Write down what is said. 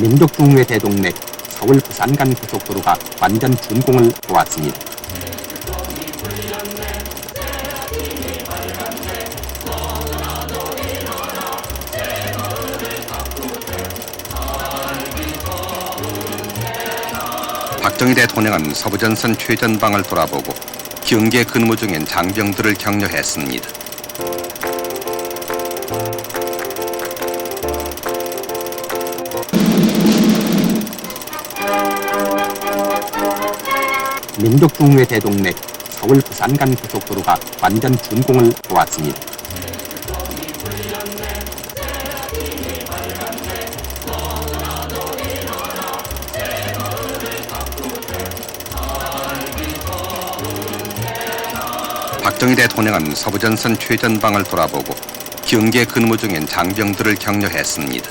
민족중흥회 대동맥 서울 부산 간 고속도로가 완전 준공을 보았습니다. 박정희 대통령은 서부전선 최전방을 돌아보고 경계 근무 중인 장병들을 격려했습니다. 민족중흥회 대동맥 서울 부산 간 고속도로가 완전 준공을 보았습니다. 박정희 대통령은 서부전선 최전방을 돌아보고 경계 근무 중인 장병들을 격려했습니다.